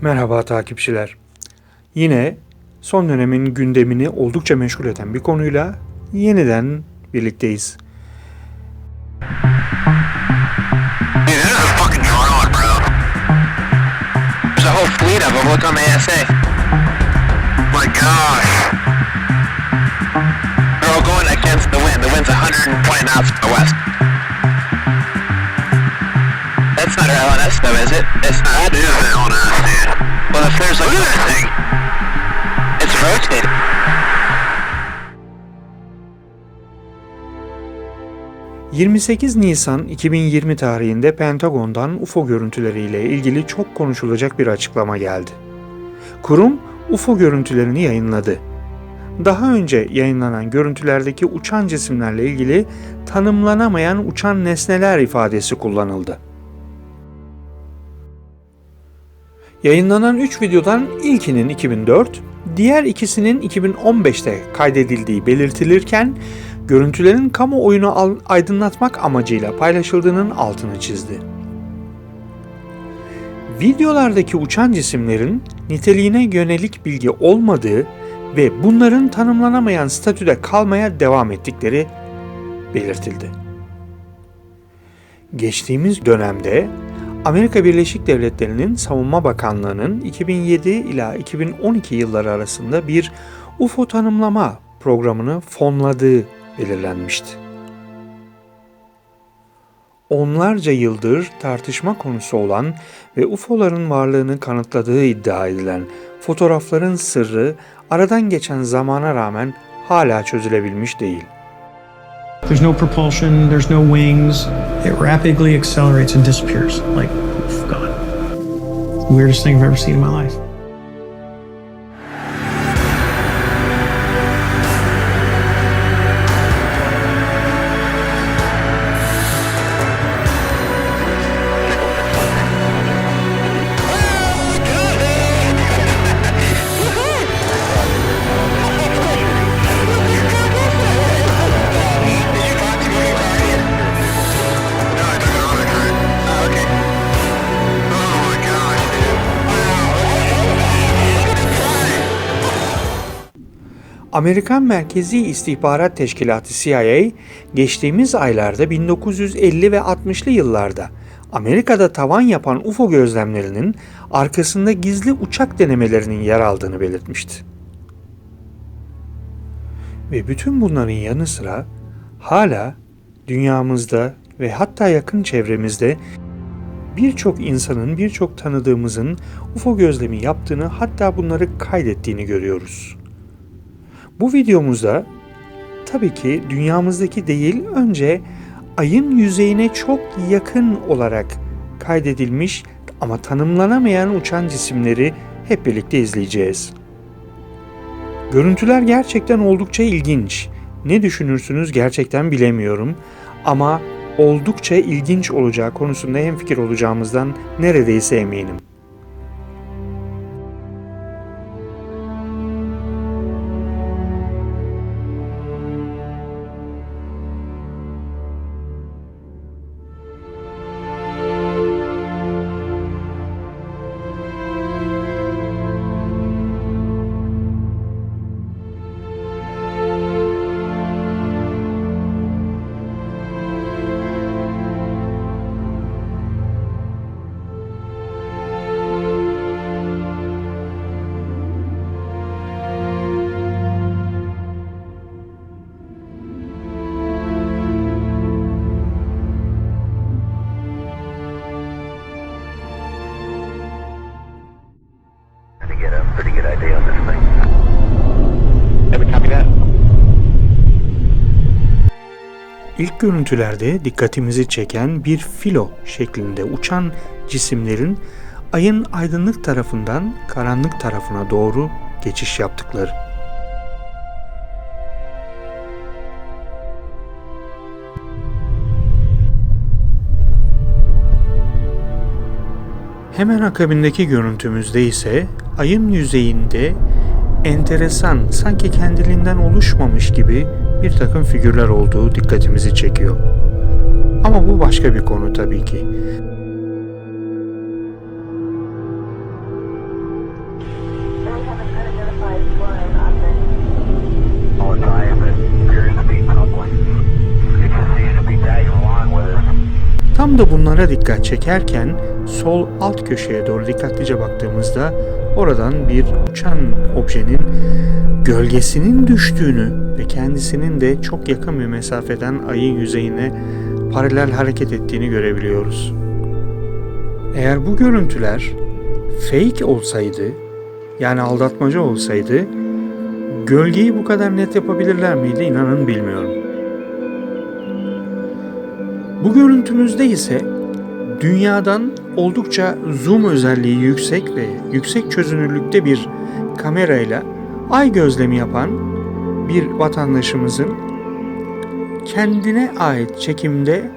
Merhaba takipçiler. Yine son dönemin gündemini oldukça meşgul eden bir konuyla yeniden birlikteyiz. Dude, not our LNS though, is it? It's not. That is an dude. Well, if there's like... Look at thing. It's rotating. ...28 Nisan 2020 tarihinde Pentagon'dan UFO görüntüleriyle ilgili çok konuşulacak bir açıklama geldi. Kurum UFO görüntülerini yayınladı. Daha önce yayınlanan görüntülerdeki uçan cisimlerle ilgili tanımlanamayan uçan nesneler ifadesi kullanıldı. Yayınlanan 3 videodan ilkinin 2004, diğer ikisinin 2015'te kaydedildiği belirtilirken, görüntülerin kamuoyunu aydınlatmak amacıyla paylaşıldığının altını çizdi. Videolardaki uçan cisimlerin niteliğine yönelik bilgi olmadığı ve bunların tanımlanamayan statüde kalmaya devam ettikleri belirtildi. Geçtiğimiz dönemde Amerika Birleşik Devletleri'nin Savunma Bakanlığı'nın 2007 ila 2012 yılları arasında bir UFO tanımlama programını fonladığı belirlenmişti. Onlarca yıldır tartışma konusu olan ve UFO'ların varlığını kanıtladığı iddia edilen fotoğrafların sırrı aradan geçen zamana rağmen hala çözülebilmiş değil. There's no propulsion, there's no wings. It rapidly accelerates and disappears. Like, gone. Weirdest thing I've ever seen in my life. Amerikan Merkezi İstihbarat Teşkilatı CIA, geçtiğimiz aylarda 1950 ve 60'lı yıllarda Amerika'da tavan yapan UFO gözlemlerinin arkasında gizli uçak denemelerinin yer aldığını belirtmişti. Ve bütün bunların yanı sıra hala dünyamızda ve hatta yakın çevremizde birçok insanın, birçok tanıdığımızın UFO gözlemi yaptığını hatta bunları kaydettiğini görüyoruz. Bu videomuzda tabii ki dünyamızdaki değil önce ayın yüzeyine çok yakın olarak kaydedilmiş ama tanımlanamayan uçan cisimleri hep birlikte izleyeceğiz. Görüntüler gerçekten oldukça ilginç. Ne düşünürsünüz gerçekten bilemiyorum ama oldukça ilginç olacağı konusunda hemfikir olacağımızdan neredeyse eminim. Görüntülerde dikkatimizi çeken bir filo şeklinde uçan cisimlerin ayın aydınlık tarafından karanlık tarafına doğru geçiş yaptıkları. Hemen akabindeki görüntümüzde ise ayın yüzeyinde enteresan, sanki kendiliğinden oluşmamış gibi bir takım figürler olduğu dikkatimizi çekiyor. Ama bu başka bir konu tabii ki. Tam da bunlara dikkat çekerken sol alt köşeye doğru dikkatlice baktığımızda oradan bir uçan objenin gölgesinin düştüğünü ve kendisinin de çok yakın bir mesafeden ayın yüzeyine paralel hareket ettiğini görebiliyoruz. Eğer bu görüntüler fake olsaydı, yani aldatmaca olsaydı, gölgeyi bu kadar net yapabilirler miydi inanın bilmiyorum. Bu görüntümüzde ise dünyadan oldukça zoom özelliği yüksek ve yüksek çözünürlükte bir kamerayla ay gözlemi yapan bir vatandaşımızın kendine ait çekimde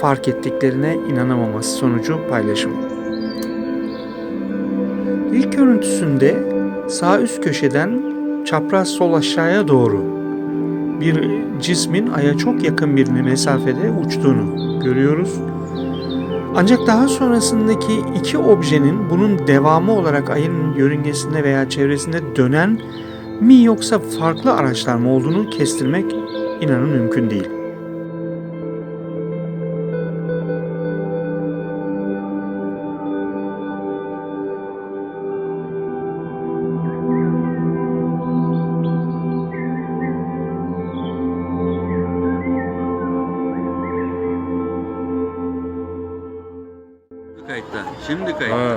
fark ettiklerine inanamaması sonucu paylaşımı. İlk görüntüsünde sağ üst köşeden çapraz sol aşağıya doğru bir cismin aya çok yakın bir mesafede uçtuğunu görüyoruz. Ancak daha sonrasındaki iki objenin bunun devamı olarak ayın yörüngesinde veya çevresinde dönen mi yoksa farklı araçlar mı olduğunu kestirmek inanın mümkün değil. Kayıtta. Şimdi kayıtta. Ha,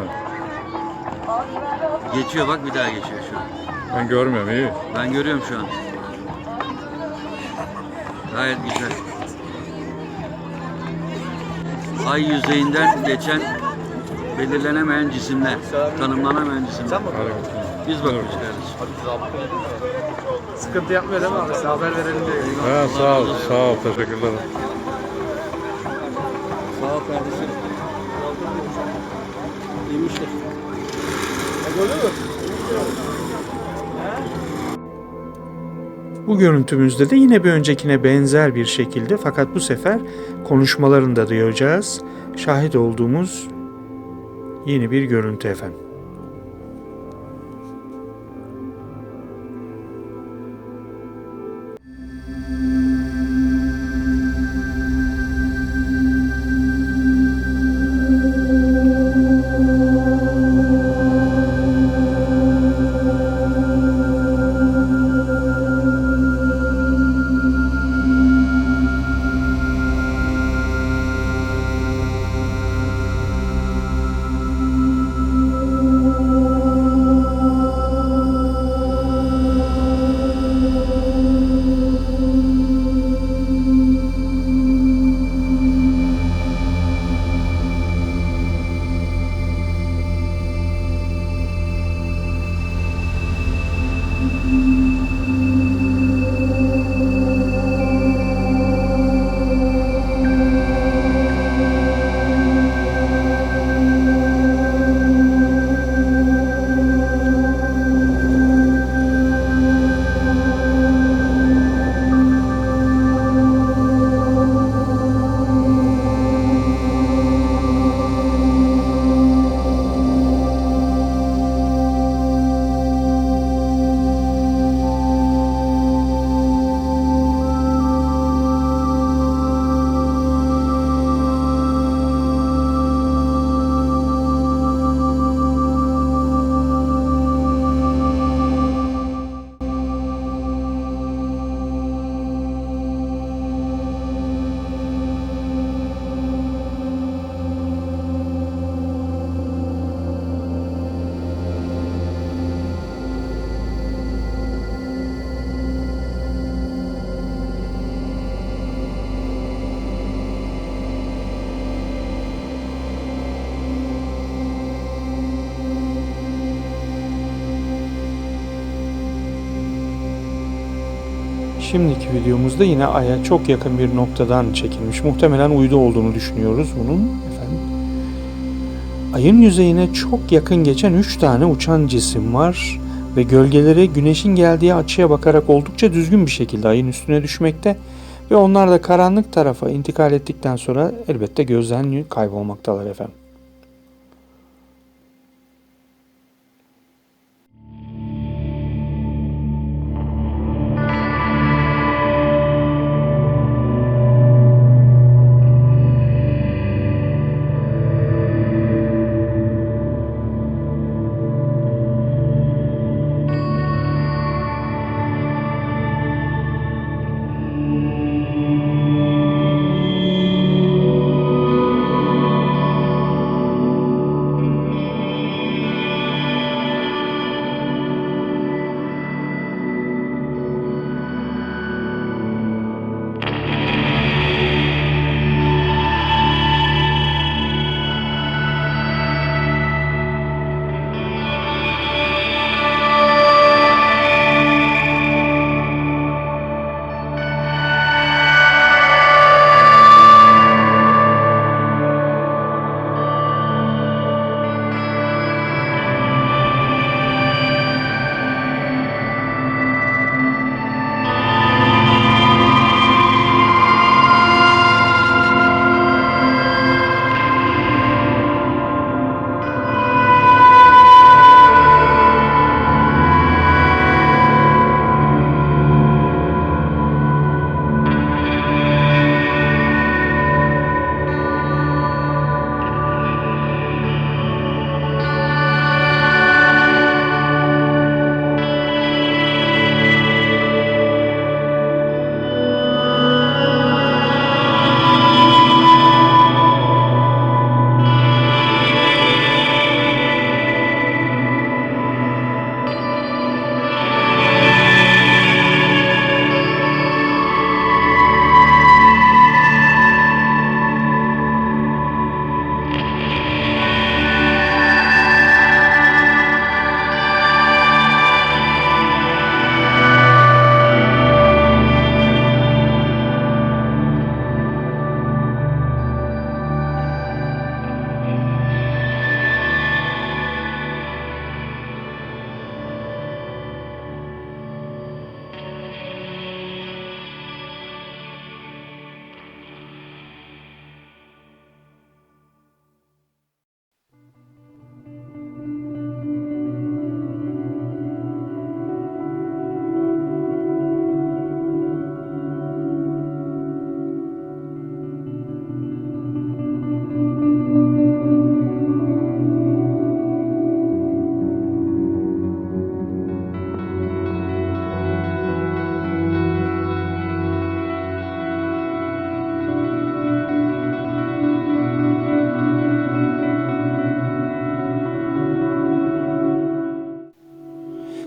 Geçiyor bak bir daha geçiyor şu an. ben görmüyorum iyi. Ben görüyorum şu an. Gayet güzel. Ay yüzeyinden geçen belirlenemeyen cisimler, tanımlanamayan cisimler. Bakalım. Biz bakıyoruz kardeşim. Sıkıntı yapmıyor değil mi abi? Size haber verelim diye. Ha, sağ ol, sağ ol, teşekkürler. Bu görüntümüzde de yine bir öncekine benzer bir şekilde fakat bu sefer konuşmalarında duyacağız. Şahit olduğumuz yeni bir görüntü efendim. Şimdiki videomuzda yine Ay'a çok yakın bir noktadan çekilmiş. Muhtemelen uydu olduğunu düşünüyoruz bunun. Efendim. Ayın yüzeyine çok yakın geçen 3 tane uçan cisim var ve gölgeleri güneşin geldiği açıya bakarak oldukça düzgün bir şekilde ayın üstüne düşmekte ve onlar da karanlık tarafa intikal ettikten sonra elbette gözden kaybolmaktalar efendim.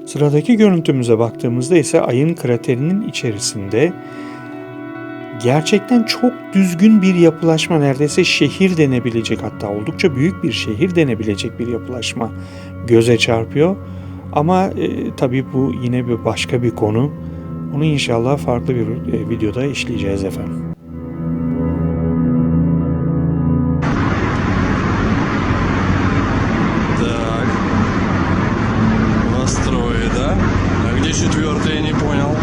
Sıradaki görüntümüze baktığımızda ise ayın kraterinin içerisinde gerçekten çok düzgün bir yapılaşma neredeyse şehir denebilecek hatta oldukça büyük bir şehir denebilecek bir yapılaşma göze çarpıyor. Ama e, tabii bu yine bir başka bir konu. Onu inşallah farklı bir e, videoda işleyeceğiz efendim. Четвертый, я не понял.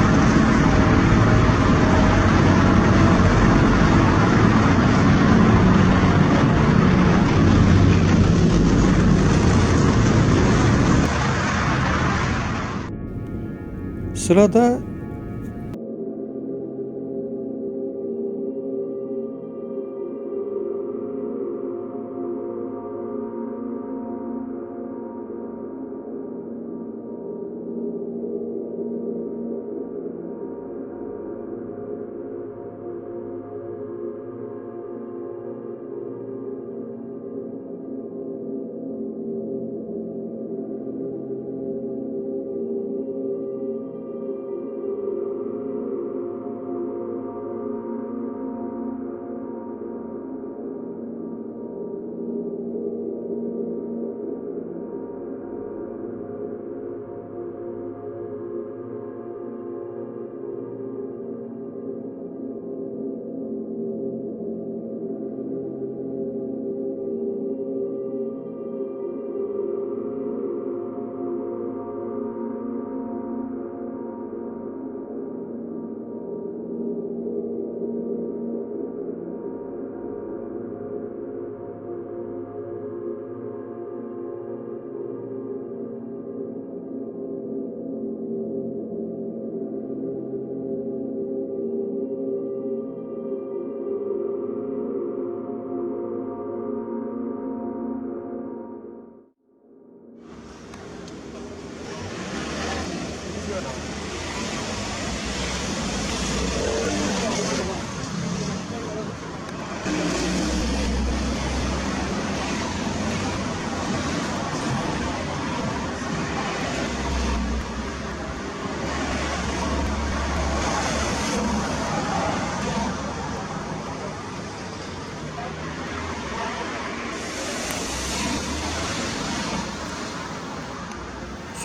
Sırada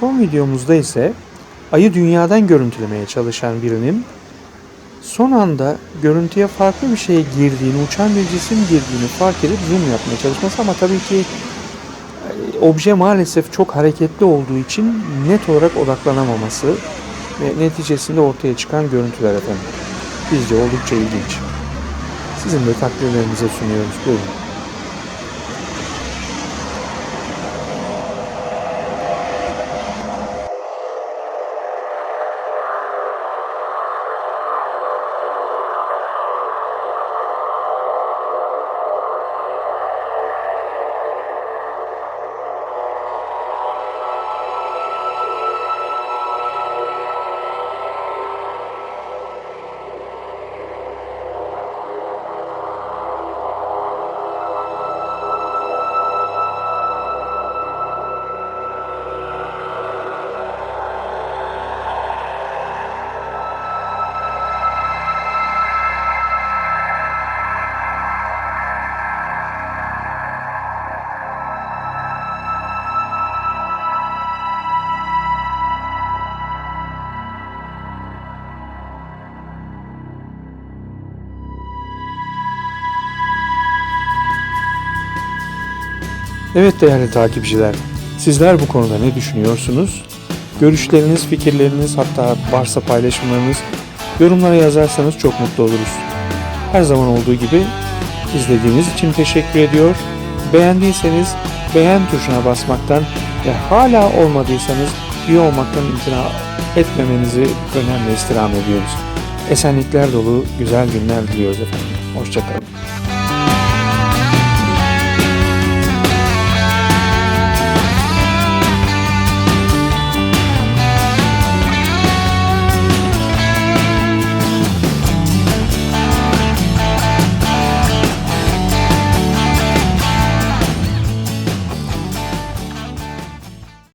Son videomuzda ise ayı dünyadan görüntülemeye çalışan birinin son anda görüntüye farklı bir şeye girdiğini, uçan bir cisim girdiğini fark edip zoom yapmaya çalışması ama tabii ki e, obje maalesef çok hareketli olduğu için net olarak odaklanamaması ve neticesinde ortaya çıkan görüntüler efendim. Bizce oldukça ilginç. Sizin de takdirlerinize sunuyoruz. Buyurun. Evet değerli takipçiler, sizler bu konuda ne düşünüyorsunuz? Görüşleriniz, fikirleriniz hatta varsa paylaşımlarınız yorumlara yazarsanız çok mutlu oluruz. Her zaman olduğu gibi izlediğiniz için teşekkür ediyor. Beğendiyseniz beğen tuşuna basmaktan ve hala olmadıysanız üye olmaktan imtina etmemenizi önemli istirham ediyoruz. Esenlikler dolu güzel günler diliyoruz efendim. Hoşçakalın.